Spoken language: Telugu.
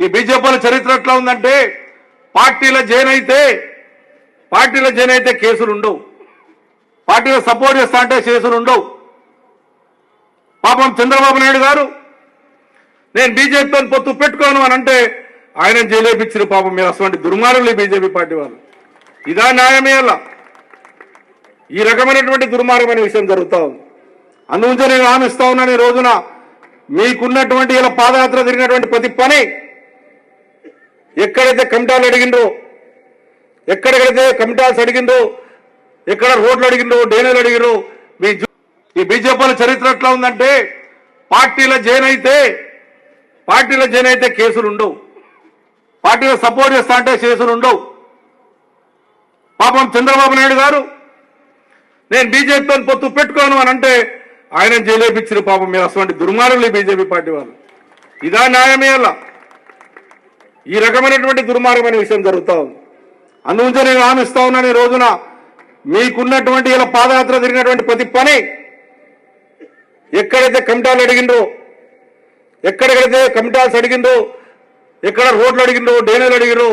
ఈ బీజేపీల చరిత్ర ఎట్లా ఉందంటే పార్టీల జైన్ అయితే పార్టీల జైన్ అయితే కేసులు ఉండవు. పార్టీలో సపోర్ట్ చేస్తా అంటే కేసులు ఉండవు. పాపం చంద్రబాబు నాయుడు గారు నేను బీజేపీతో పొత్తు పెట్టుకోను అని అంటే ఆయన జైలేపించిన పాపం. మీరు అటువంటి దుర్మార్గులు బీజేపీ పార్టీ వాళ్ళు. ఇదా న్యాయమే అలా ఈ రకమైనటువంటి దుర్మార్గమైన విషయం జరుగుతూ ఉంది. అందుగురించి నేను హామీస్తా ఉన్నాను ఈ రోజున. మీకున్నటువంటి ఇలా పాదయాత్ర తిరిగినటువంటి ప్రతి పని ఎక్కడైతే కమిటాలు అడిగిండ్రో ఎక్కడెక్కడైతే కమిటాల్స్ అడిగిండ్రో ఎక్కడ రోడ్లు అడిగిండ్రో డేనీలు అడిగిండ్రో మీ ఈ బీజేపీల చరిత్ర ఎట్లా ఉందంటే పార్టీలో జైన్ అయితే పార్టీలో జైన్ అయితే కేసులు ఉండవు. పార్టీలో సపోర్ట్ చేస్తా అంటే కేసులు ఉండవు. పాపం చంద్రబాబు నాయుడు గారు నేను బీజేపీతో పొత్తు పెట్టుకోను అని అంటే ఆయన జైలేపించారు పాపం. మీరు అటువంటి దుర్మార్గులు బీజేపీ పార్టీ వాళ్ళు. ఇదా న్యాయమే అలా. ఈ రకమైనటువంటి దుర్మార్గమైన విషయం జరుగుతూ ఉంది. అందుగురించి నేను హామీస్తా ఉన్నాను ఈ రోజున. మీకున్నటువంటి ఇలా పాదయాత్ర తిరిగినటువంటి ప్రతి పని ఎక్కడైతే కమిటాలు అడిగిందో ఎక్కడెక్కడైతే కమిటాల్స్ అడిగిందో ఎక్కడ రోడ్లు అడిగిందో డేనీలు అడిగిరో